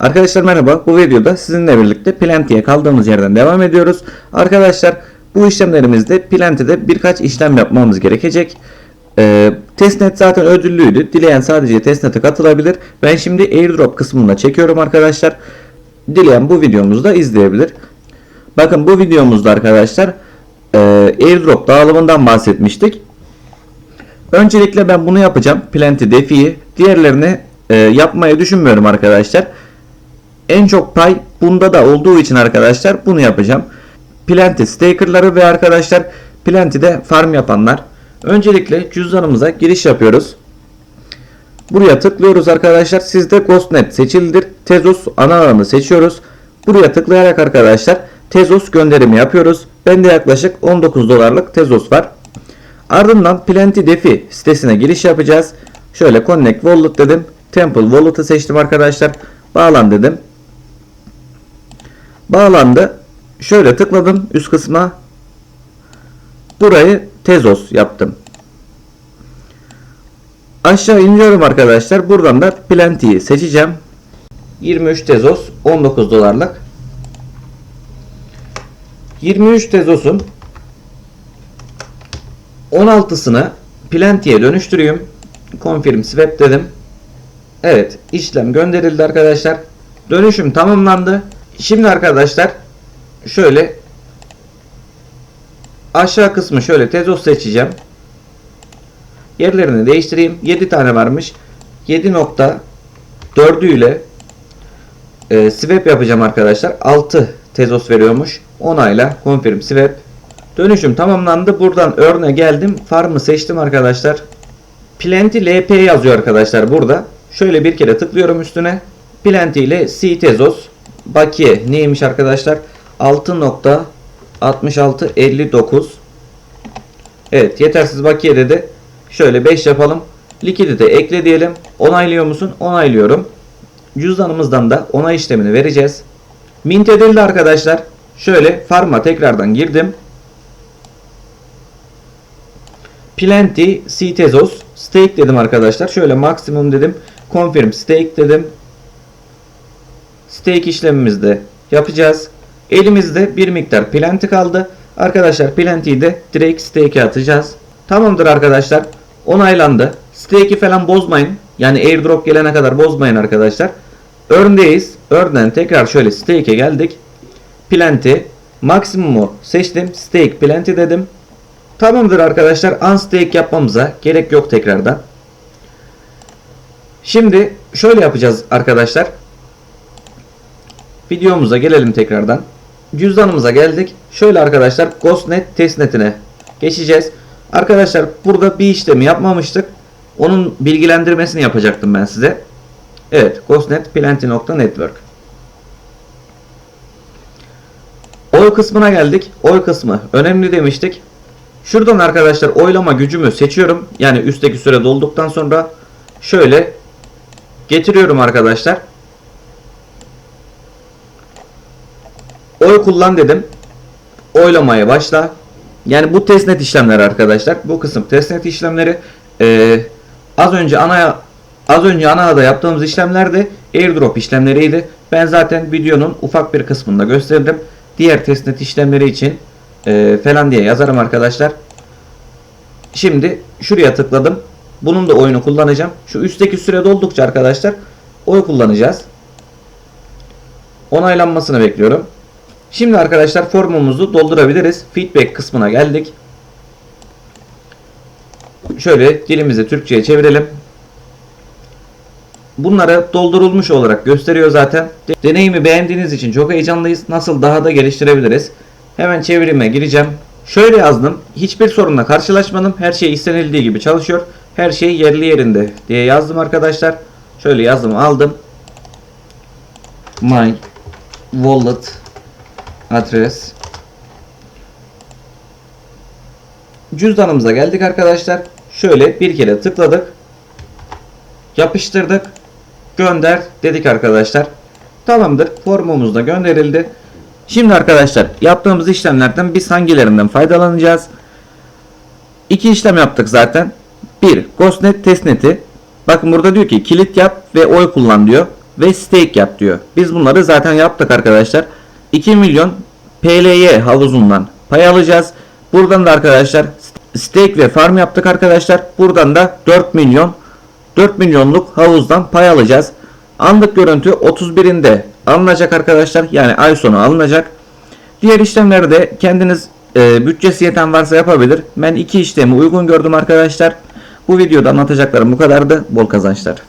Arkadaşlar merhaba. Bu videoda sizinle birlikte Plenty'ye kaldığımız yerden devam ediyoruz. Arkadaşlar bu işlemlerimizde Plenty'de birkaç işlem yapmamız gerekecek. Ee, testnet zaten ödüllüydü. Dileyen sadece testnet'e katılabilir. Ben şimdi airdrop kısmına çekiyorum arkadaşlar. Dileyen bu videomuzu da izleyebilir. Bakın bu videomuzda arkadaşlar e, airdrop dağılımından bahsetmiştik. Öncelikle ben bunu yapacağım. Plenty Defi'yi. Diğerlerini e, yapmayı düşünmüyorum arkadaşlar. En çok pay bunda da olduğu için arkadaşlar bunu yapacağım. Plenty stakerları ve arkadaşlar Plenty'de farm yapanlar. Öncelikle cüzdanımıza giriş yapıyoruz. Buraya tıklıyoruz arkadaşlar. Sizde Ghostnet seçilidir. Tezos ana alanı seçiyoruz. Buraya tıklayarak arkadaşlar Tezos gönderimi yapıyoruz. Bende yaklaşık 19 dolarlık Tezos var. Ardından Plenty Defi sitesine giriş yapacağız. Şöyle Connect Wallet dedim. Temple Wallet'ı seçtim arkadaşlar. Bağlan dedim. Bağlandı. Şöyle tıkladım üst kısma. Burayı Tezos yaptım. Aşağı iniyorum arkadaşlar. Buradan da Plenty'yi seçeceğim. 23 Tezos 19 dolarlık. 23 Tezos'un 16'sını Plenty'ye dönüştüreyim. Confirm swap dedim. Evet işlem gönderildi arkadaşlar. Dönüşüm tamamlandı. Şimdi arkadaşlar şöyle aşağı kısmı şöyle Tezos seçeceğim. Yerlerini değiştireyim. 7 tane varmış. 7.4'ü ile e, swap yapacağım arkadaşlar. 6 Tezos veriyormuş. Onayla confirm swap. Dönüşüm tamamlandı. Buradan örne geldim. Farm'ı seçtim arkadaşlar. Plenty LP yazıyor arkadaşlar burada. Şöyle bir kere tıklıyorum üstüne. Plenty ile C Tezos. Bakiye neymiş arkadaşlar? 6.6659 Evet yetersiz bakiye dedi. Şöyle 5 yapalım. Likidite ekle diyelim. Onaylıyor musun? Onaylıyorum. Cüzdanımızdan da onay işlemini vereceğiz. Mint edildi arkadaşlar. Şöyle farma tekrardan girdim. Plenty C Tezos stake dedim arkadaşlar. Şöyle maksimum dedim. Confirm stake dedim. Stake işlemimizde yapacağız. Elimizde bir miktar Plenty kaldı. Arkadaşlar Plenty'yi de direkt stake'e atacağız. Tamamdır arkadaşlar. Onaylandı. Stake'i falan bozmayın. Yani airdrop gelene kadar bozmayın arkadaşlar. Earn'deyiz. Earn'den tekrar şöyle stake'e geldik. Plenty. Maksimumu seçtim. Stake Plenty dedim. Tamamdır arkadaşlar. Unstake yapmamıza gerek yok tekrardan. Şimdi şöyle yapacağız arkadaşlar. Videomuza gelelim tekrardan. Cüzdanımıza geldik. Şöyle arkadaşlar Ghostnet testnetine geçeceğiz. Arkadaşlar burada bir işlemi yapmamıştık. Onun bilgilendirmesini yapacaktım ben size. Evet Ghostnet Plenty.network Oy kısmına geldik. Oy kısmı önemli demiştik. Şuradan arkadaşlar oylama gücümü seçiyorum. Yani üstteki süre dolduktan sonra şöyle getiriyorum arkadaşlar. Oy kullan dedim. Oylamaya başla. Yani bu testnet işlemleri arkadaşlar. Bu kısım testnet işlemleri. Ee, az önce ana az önce ana yaptığımız işlemler de airdrop işlemleriydi. Ben zaten videonun ufak bir kısmında gösterdim. Diğer testnet işlemleri için e, falan diye yazarım arkadaşlar. Şimdi şuraya tıkladım. Bunun da oyunu kullanacağım. Şu üstteki süre doldukça arkadaşlar oy kullanacağız. Onaylanmasını bekliyorum. Şimdi arkadaşlar formumuzu doldurabiliriz. Feedback kısmına geldik. Şöyle dilimizi Türkçe'ye çevirelim. Bunları doldurulmuş olarak gösteriyor zaten. Deneyimi beğendiğiniz için çok heyecanlıyız. Nasıl daha da geliştirebiliriz? Hemen çevirime gireceğim. Şöyle yazdım. Hiçbir sorunla karşılaşmadım. Her şey istenildiği gibi çalışıyor. Her şey yerli yerinde diye yazdım arkadaşlar. Şöyle yazdım aldım. My wallet adres cüzdanımıza geldik arkadaşlar. Şöyle bir kere tıkladık. Yapıştırdık. Gönder dedik arkadaşlar. Tamamdır. Formumuz da gönderildi. Şimdi arkadaşlar yaptığımız işlemlerden biz hangilerinden faydalanacağız? İki işlem yaptık zaten. Bir Ghostnet testneti. Bakın burada diyor ki kilit yap ve oy kullan diyor. ve stake yap diyor. Biz bunları zaten yaptık arkadaşlar. 2 milyon PLY havuzundan pay alacağız. Buradan da arkadaşlar stake ve farm yaptık arkadaşlar. Buradan da 4 milyon 4 milyonluk havuzdan pay alacağız. Anlık görüntü 31'inde alınacak arkadaşlar. Yani ay sonu alınacak. Diğer işlemleri de kendiniz e, bütçesi yeten varsa yapabilir. Ben iki işlemi uygun gördüm arkadaşlar. Bu videoda anlatacaklarım bu kadardı. Bol kazançlar.